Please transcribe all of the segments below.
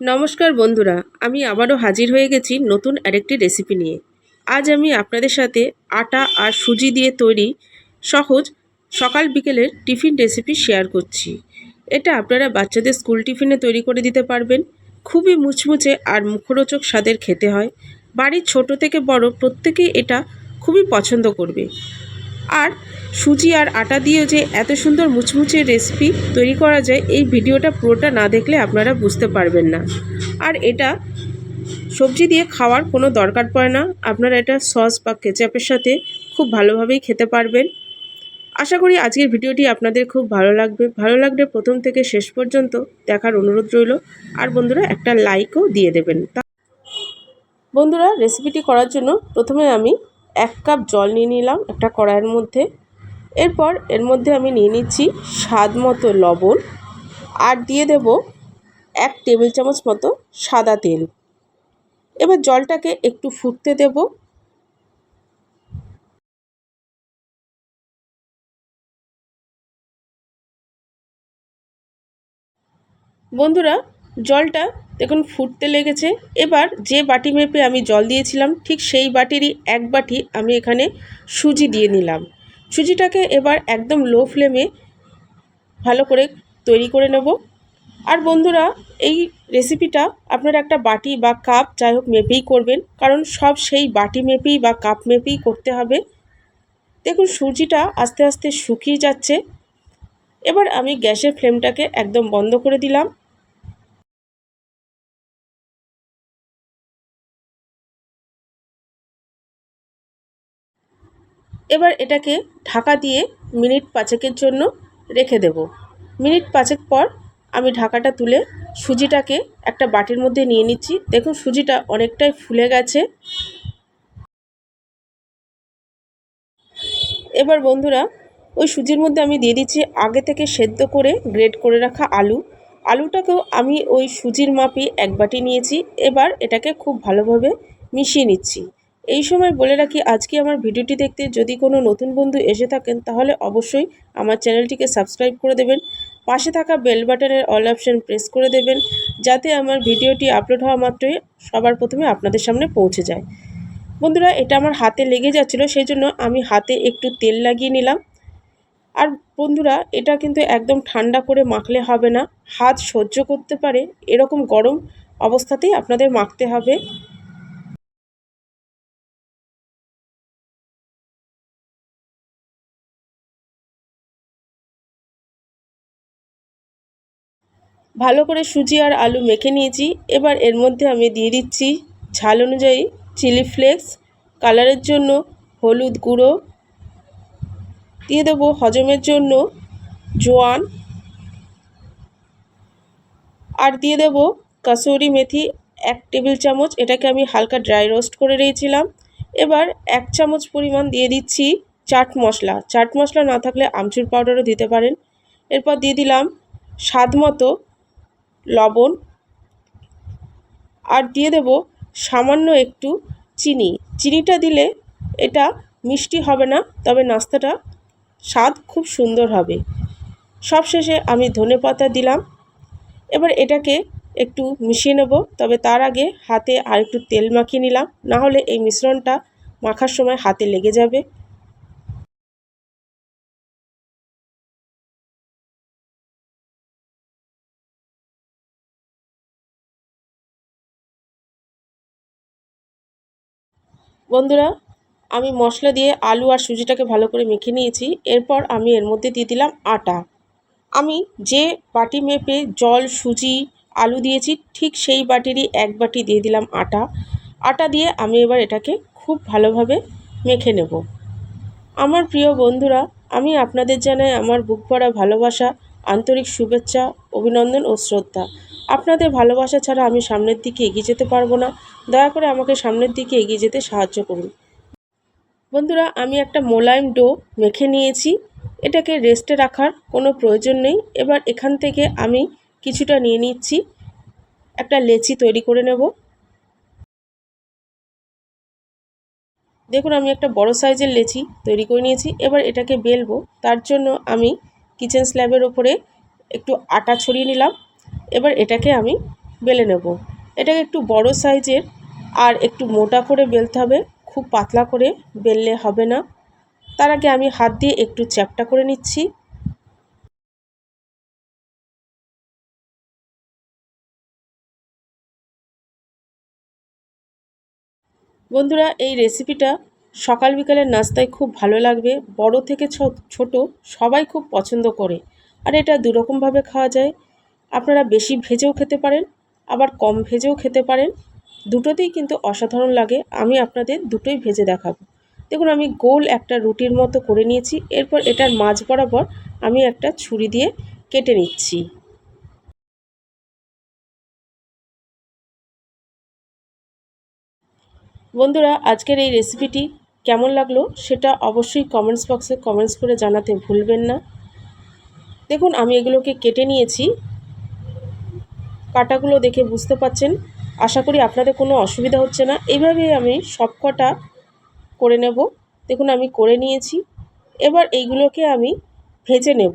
নমস্কার বন্ধুরা, আমি আবারও হাজির হয়ে গেছি নতুন আরেকটি রেসিপি নিয়ে। আজ আমি আপনাদের সাথে আটা আর সুজি দিয়ে তৈরি সহজ সকাল বিকেলের টিফিন রেসিপি শেয়ার করছি। এটা আপনারা বাচ্চাদের স্কুল টিফিনে তৈরি করে দিতে পারবেন। খুবই মুচমুচে আর মুখরোচক স্বাদের খেতে হয়। বাড়ির ছোট থেকে বড় প্রত্যেকেই এটা খুবই পছন্দ করবে। আর সুজি আর আটা দিয়েও যে এত সুন্দর মুচমুচে রেসিপি তৈরি করা যায়, এই ভিডিওটা পুরোটা না দেখলে আপনারা বুঝতে পারবেন না। আর এটা সবজি দিয়ে খাওয়ার কোনো দরকার পড়ে না। আপনারা এটা সস বা কেচাপের সাথে খুব ভালোভাবেই খেতে পারবেন। আশা করি আজকের ভিডিওটি আপনাদের খুব ভালো লাগবে। ভালো লাগলে প্রথম থেকে শেষ পর্যন্ত দেখার অনুরোধ রইল। আর বন্ধুরা, একটা লাইকও দিয়ে দেবেন। বন্ধুরা রেসিপিটি করার জন্য প্রথমে আমি এক কাপ জল নিয়ে নিলাম একটা কড়াইয়ের মধ্যে। এরপর এর মধ্যে আমি নিয়ে নিচ্ছি স্বাদ মতো লবণ আর দিয়ে দেব এক টেবিল চামচ মতো সাদা তেল। এবার জলটাকে একটু ফুটতে দেব। বন্ধুরা, জলটা দেখুন, ফুটতে লেগেছে। এবার যে বাটি মেপে আমি জল দিয়েছিলাম, ঠিক সেই বাটিরই এক বাটি আমি এখানে সুজি দিয়ে নিলাম। সুজিটাকে এবার একদম লো ফ্লেমে ভালো করে তৈরি করে নেব। আর বন্ধুরা, এই রেসিপিটা আপনারা একটা বাটি বা কাপ যাই হোক মেপেই করবেন, কারণ সব সেই বাটি মেপেই বা কাপ মেপেই করতে হবে। দেখুন, সুজিটা আস্তে আস্তে শুকিয়ে যাচ্ছে। এবার আমি গ্যাসের ফ্লেমটাকে একদম বন্ধ করে দিলাম। এবার এটাকে ঢাকা দিয়ে মিনিট পাঁচেকের জন্য রেখে দেব। মিনিট পাঁচেক পর আমি ঢাকাটা তুলে সুজিটাকে একটা বাটির মধ্যে নিয়ে নিচ্ছি। দেখুন সুজিটা অনেকটাই ফুলে গেছে। এবার বন্ধুরা, ওই সুজির মধ্যে আমি দিয়ে দিচ্ছি আগে থেকে সেদ্ধ করে গ্রেড করে রাখা আলু। আলুটাকেও আমি ওই সুজির মাপি এক বাটি নিয়েছি। এবার এটাকে খুব ভালোভাবে মিশিয়ে নিচ্ছি। এই সময় বলে রাখি, আজকে আমার ভিডিওটি দেখতে যদি কোনো নতুন বন্ধু এসে থাকেন, তাহলে অবশ্যই আমার চ্যানেলটিকে সাবস্ক্রাইব করে দেবেন। পাশে থাকা বেল বাটনের অল অপশান প্রেস করে দেবেন, যাতে আমার ভিডিওটি আপলোড হওয়া মাত্রই সবার প্রথমে আপনাদের সামনে পৌঁছে যায়। বন্ধুরা, এটা আমার হাতে লেগে যাচ্ছিল, সেই জন্য আমি হাতে একটু তেল লাগিয়ে নিলাম। আর বন্ধুরা, এটা কিন্তু একদম ঠান্ডা করে মাখলে হবে না, হাত সহ্য করতে পারে, এরকম গরম অবস্থাতেই আপনাদের মাখতে হবে। ভালো করে সুজি আর আলু মেখে নিয়েছি। এবার এর মধ্যে আমি দিয়ে দিচ্ছি ঝাল অনুযায়ী চিলি ফ্লেক্স, কালারের জন্য হলুদ গুঁড়ো, দিয়ে দেবো হজমের জন্য জোয়ান, আর দিয়ে দেব কাসুরি মেথি এক টেবিল চামচ। এটাকে আমি হালকা ড্রাই রোস্ট করে নিয়েছিলাম এবার এক চামচ পরিমাণ দিয়ে দিচ্ছি চাট মশলা। চাট মশলা না থাকলে আমচুর পাউডারও দিতে পারেন। এরপর দিয়ে দিলাম স্বাদ মতো লবণ আর দিয়ে দেব সামান্য একটু চিনি। চিনিটা দিলে এটা মিষ্টি হবে না, তবে নাস্তাটা স্বাদ খুব সুন্দর হবে। সবশেষে আমি ধনে পাতা দিলাম। এবার এটাকে একটু মিশিয়ে নেব, তবে তার আগে হাতে আর একটু তেল মাখিয়ে নিলাম। না হলে এই মিশ্রণটা মাখার সময় হাতে লেগে যাবে। বন্ধুরা, আমি মশলা দিয়ে আলু আর সুজিটাকে ভালো করে মেখে নিয়েছি। এরপর আমি এর মধ্যে দিয়ে দিলাম আটা। আমি যে বাটি মেপে জল, সুজি, আলু দিয়েছি, ঠিক সেই বাটিরই এক বাটি দিয়ে দিলাম আটা। আটা দিয়ে আমি এবার এটাকে খুব ভালোভাবে মেখে নেব। আমার প্রিয় বন্ধুরা, আমি আপনাদের জানাই আমার বুক ভরা ভালোবাসা, আন্তরিক শুভেচ্ছা, অভিনন্দন ও শ্রদ্ধা। আপনাদের ভালোবাসা ছাড়া আমি সামনের দিকে এগিয়ে যেতে পারব না। দয়া করে আমাকে সামনের দিকে এগিয়ে যেতে সাহায্য করুন। বন্ধুরা, আমি একটা মোলায়েম ডো মেখে নিয়েছি। এটাকে রেস্টে রাখার কোনো প্রয়োজন নেই। এবার এখান থেকে আমি কিছুটা নিয়ে নিচ্ছি। একটা লেচি তৈরি করে নেব। দেখুন, আমি একটা বড় সাইজের লেচি তৈরি করে নিয়েছি। এবার এটাকে বেলবো। তার জন্য আমি কিচেন স্ল্যাবের ওপরে একটু আটা ছড়িয়ে নিলাম। এবার এটাকে আমি বেলে নেব। এটাকে একটু বড় সাইজের আর একটু মোটা করে বেলতে হবে। খুব পাতলা করে বেললে হবে না। তার আগে আমি হাত দিয়ে একটু চ্যাপটা করে নিচ্ছি। বন্ধুরা, এই রেসিপিটা সকাল বিকালের নাস্তায় খুব ভালো লাগবে। বড় থেকে ছোট সবাই খুব পছন্দ করে। আর এটা দুরকমভাবে খাওয়া যায়। আপনারা বেশি ভেজেও খেতে পারেন, আবার কম ভেজেও খেতে পারেন। দুটোতেই কিন্তু অসাধারণ লাগে, আমি আপনাদের দুটোই ভেজে দেখাবো। দেখুন, আমি গোল একটা রুটির মতো করে নিয়েছি, এরপর এটার মাঝ বরাবর আমি একটা ছুরি দিয়ে কেটে নিচ্ছি। বন্ধুরা, আজকের এই রেসিপিটি কেমন লাগল সেটা অবশ্যই কমেন্টস বক্সে কমেন্টস করে জানাতে ভুলবেন না। দেখুন, আমি এগুলোকে কেটে নিয়েছি। কাটাগুলো দেখে বুঝতে পাচ্ছেন। আশা করি আপনাদের কোনো অসুবিধা হচ্ছে না। এইভাবেই আমি সব কটা করে নেব। দেখুন, আমি করে নিয়েছি। এবার এইগুলোকে আমি ভেজে নেব।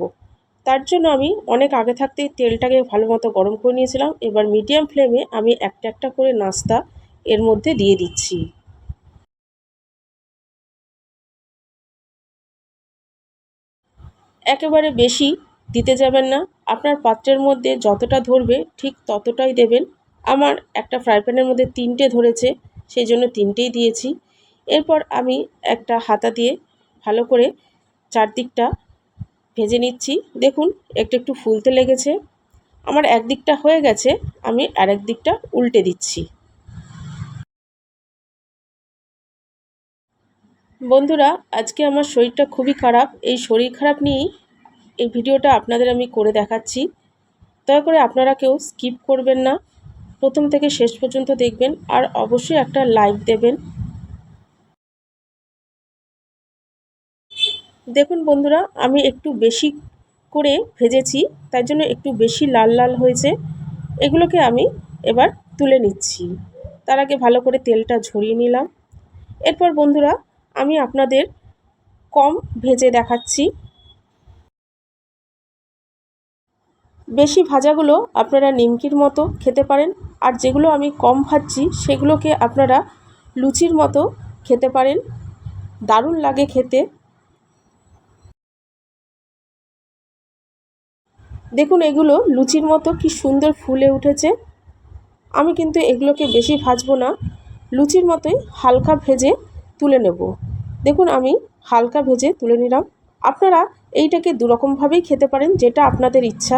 তার জন্য আমি অনেক আগে থাকতেই তেলটাকে ভালো মতো গরম করে নিয়েছিলাম। এবার মিডিয়াম ফ্লেমে আমি একটা একটা করে নাস্তা এর মধ্যে দিয়ে দিচ্ছি। একেবারে বেশি দিতে যাবেন না। আপনার পাত্রের মধ্যে যতটা ধরবে ঠিক ততটাই দেবেন। আমার একটা ফ্রাই প্যানের মধ্যে তিনটে ধরেছে, সেই জন্য তিনটেই দিয়েছি। এরপর আমি একটা হাতা দিয়ে ভালো করে চারদিকটা ভেজে নিচ্ছি। দেখুন, একটু একটু ফুলতে লেগেছে। আমার একদিকটা হয়ে গেছে, আমি আরেক দিকটা উল্টে দিচ্ছি। বন্ধুরা, আজকে আমার শরীরটা খুবই খারাপ। এই শরীর খারাপ নিয়েই এই ভিডিওটা আপনাদের আমি করে দেখাচ্ছি। দয়া করে আপনারা কেউ স্কিপ করবেন না। প্রথম থেকে শেষ পর্যন্ত দেখবেন আর অবশ্যই একটা লাইক দেবেন। দেখুন বন্ধুরা, আমি একটু বেশি করে ভেজেছি তাই জন্য একটু বেশি লাল লাল হয়েছে। এগুলোকে আমি এবার তুলে নিচ্ছি। তার আগে ভালো করে তেলটা ঝরিয়ে নিলাম। এরপর বন্ধুরা, আমি আপনাদের কম ভেজে দেখাচ্ছি। বেশি ভাজাগুলো আপনারা নিমকির মতো খেতে পারেন। আর যেগুলো আমি কম ভাজছি, সেগুলোকে আপনারা লুচির মতো খেতে পারেন। দারুণ লাগে খেতে। দেখুন, এগুলো লুচির মতো কি সুন্দর ফুলে উঠেছে। আমি কিন্তু এগুলোকে বেশি ভাজবো না। লুচির মতোই হালকা ভেজে তুলে নেব। দেখুন, আমি হালকা ভেজে তুলে নিলাম। আপনারা এইটাকে দুরকমভাবেই খেতে পারেন, যেটা আপনাদের ইচ্ছা।